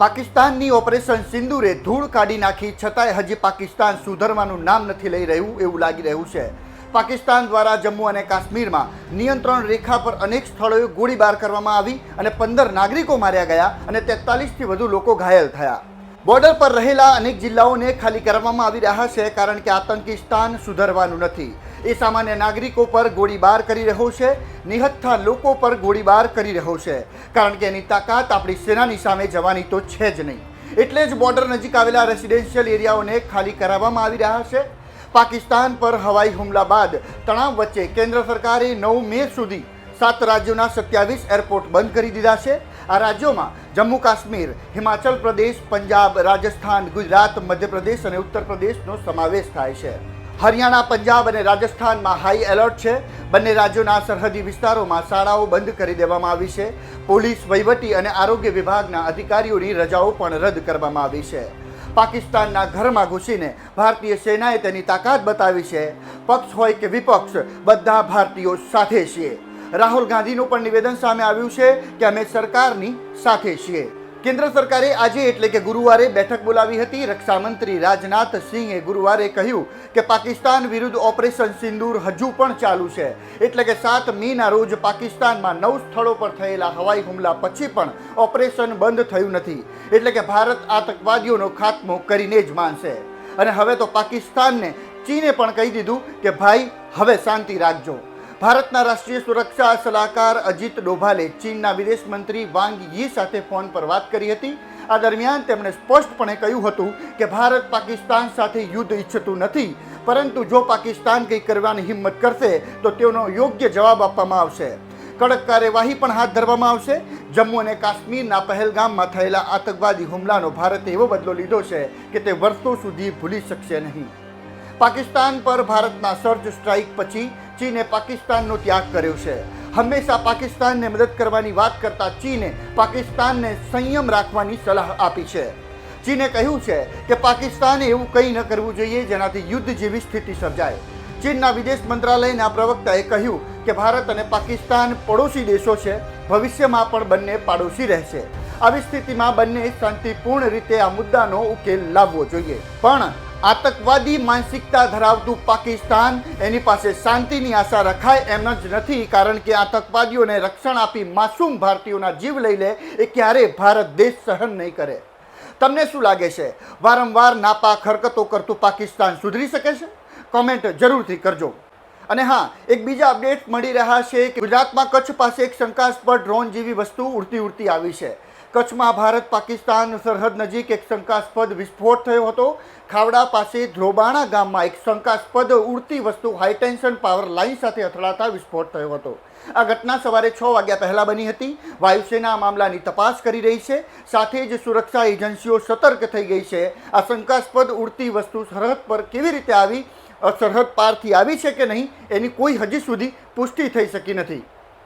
પાકિસ્તાનની ઓપરેશન સિંદુરે ધૂળ કાઢી નાખી છતાંય હજી પાકિસ્તાન સુધરવાનું નામ નથી લઈ રહ્યું એવું લાગી રહ્યું છે. પાકિસ્તાન દ્વારા જમ્મુ અને કાશ્મીરમાં નિયંત્રણ રેખા પર અનેક સ્થળોએ ગોળીબાર કરવામાં આવી અને પંદર નાગરિકો માર્યા ગયા અને તેતાલીસથી વધુ લોકો ઘાયલ થયા. બોર્ડર પર રહેલા અનેક જિલ્લાઓને ખાલી કરવામાં આવી રહ્યા છે કારણ કે આતંકિસ્તાન સુધરવાનું નથી. એ સામાન્ય નાગરિકો પર ગોળીબાર કરી રહ્યો છે. નિહત્થા લોકો પર ગોળીબાર કરી રહ્યો છે. કારણ કે એની તાકાત આપણી સેનાની સામે જવાની તો છે જ નહીં. એટલે જ બોર્ડર નજીક આવેલા રેસિડેન્શિયલ એરિયાઓને ખાલી કરાવવામાં આવી રહ્યા છે. પાકિસ્તાન પર હવાઈ હુમલા બાદ તણાવ વચ્ચે કેન્દ્ર સરકારે નવ મે સુધી સાત રાજ્યોના સત્યાવીસ એરપોર્ટ બંધ કરી દીધા છે. આ રાજ્યોમાં જમ્મુ કાશ્મીર, હિમાચલ પ્રદેશ, પંજાબ, રાજસ્થાન, ગુજરાત, મધ્યપ્રદેશ અને ઉત્તર પ્રદેશનો સમાવેશ થાય છે. હરિયાણા, પંજાબ અને રાજસ્થાનમાં હાઈ એલર્ટ છે. બંને રાજ્યોના સરહદી વિસ્તારોમાં શાળાઓ બંધ કરી દેવામાં આવી છે. પોલીસ, વહીવટી અને આરોગ્ય વિભાગના અધિકારીઓની રજાઓ પણ રદ કરવામાં આવી છે. પાકિસ્તાનના ઘરમાં ઘૂસીને ભારતીય સેનાએ તેની તાકાત બતાવી છે. પક્ષ હોય કે વિપક્ષ, બધા ભારતીયો સાથે છીએ. રાહુલ ગાંધીનું પણ નિવેદન સામે આવ્યું છે કે અમે સરકારની સાથે છીએ. કેન્દ્ર સરકારે આજે એટલે કે ગુરુવારે બેઠક બોલાવી હતી. રક્ષામંત્રી રાજનાથ સિંહે ગુરુવારે કહ્યું કે પાકિસ્તાન વિરુદ્ધ ઓપરેશન સિંદૂર હજુ પણ ચાલુ છે. એટલે કે સાત મીના રોજ પાકિસ્તાનમાં નવ સ્થળો પર થયેલા હવાઈ હુમલા પછી પણ ઓપરેશન બંધ થયું નથી. એટલે કે ભારત આતંકવાદીઓનો ખાત્મો કરીને જ માનશે. અને હવે તો પાકિસ્તાનને ચીને પણ કહી દીધું કે ભાઈ, હવે શાંતિ રાખજો. ભારતના રાષ્ટ્રીય સુરક્ષા સલાહકાર અજીત ડોભાલે ચીનના વિદેશ મંત્રી વાંગ યી સાથે ફોન પર વાત કરી હતી. આ દરમિયાન તેમણે સ્પષ્ટપણે કહ્યું હતું કે ભારત પાકિસ્તાન સાથે યુદ્ધ ઈચ્છતું નથી, પરંતુ જો પાકિસ્તાન કંઈ કરવાની હિંમત કરશે, તો તેનો યોગ્ય જવાબ આપવામાં આવશે. કડક કાર્યવાહી પણ હાથ ધરવામાં આવશે. જમ્મુ અને કાશ્મીરના પહેલગામમાં થયેલા આતંકવાદી હુમલાનો ભારતે એવો બદલો લીધો છે કે તે વર્ષો સુધી ભૂલી શકશે નહીં. પાકિસ્તાન પર ભારતના સર્જ સ્ટ્રાઇક પછી ચીને પાકિસ્તાનનો ત્યાગ કર્યો છે. હંમેશા પાકિસ્તાનને મદદ કરવાની વાત કરતા ચીને પાકિસ્તાનને સંયમ રાખવાની સલાહ આપી છે. ચીને કહ્યું છે કે પાકિસ્તાને એવું કંઈ ન કરવું જોઈએ જેનાથી યુદ્ધ જેવી સ્થિતિ સર્જાય. ચીનના વિદેશ મંત્રાલયના પ્રવક્તાએ કહ્યું કે ભારત અને પાકિસ્તાન પડોશી દેશો છે, ભવિષ્યમાં પણ બંને પાડોશી રહેશે. આવી સ્થિતિમાં બંને શાંતિપૂર્ણ રીતે આ મુદ્દાનો ઉકેલ લાવવો જોઈએ. પણ આતંકવાદી માનસિકતા ધરાવતું પાકિસ્તાન એની પાસે શાંતિની આશા રખાય એમ જ નથી, કારણ કે આતંકવાદીઓને રક્ષણ આપી માસૂમ ભારતીયોના જીવ લઈ લે એ ક્યારેય ભારત દેશ સહન નહીં કરે. તમને શું લાગે છે? વારંવાર નાપાક હરકતો કરતું પાકિસ્તાન સુધરી શકે છે? કોમેન્ટ જરૂરથી કરજો. અને હા, એક બીજા અપડેટ મળી રહ્યા છે કે ગુજરાતમાં કચ્છ પાસે એક શંકાસ્પદ ડ્રોન જેવી વસ્તુ ઉડતી ઉડતી આવી છે. કચ્છમાં ભારત, પાકિસ્તાન સરહદ નજીક એક શંકાસ્પદ વિસ્ફોટ થયો હતો. ખાવડા પાસે ધ્રોબાણા ગામમાં એક શંકાસ્પદ ઉડતી વસ્તુ હાઈટેન્શન પાવર લાઇન સાથે અથડાતા વિસ્ફોટ થયો હતો. આ ઘટના સવારે છ વાગ્યા પહેલાં બની હતી. વાયુસેના આ મામલાની તપાસ કરી રહી છે. સાથે જ સુરક્ષા એજન્સીઓ સતર્ક થઈ ગઈ છે. આ શંકાસ્પદ ઉડતી વસ્તુ સરહદ પર કેવી રીતે આવી સરહદ પારથી આવી છે કે નહીં, એની કોઈ હજી સુધી પુષ્ટિ થઈ શકી નથી.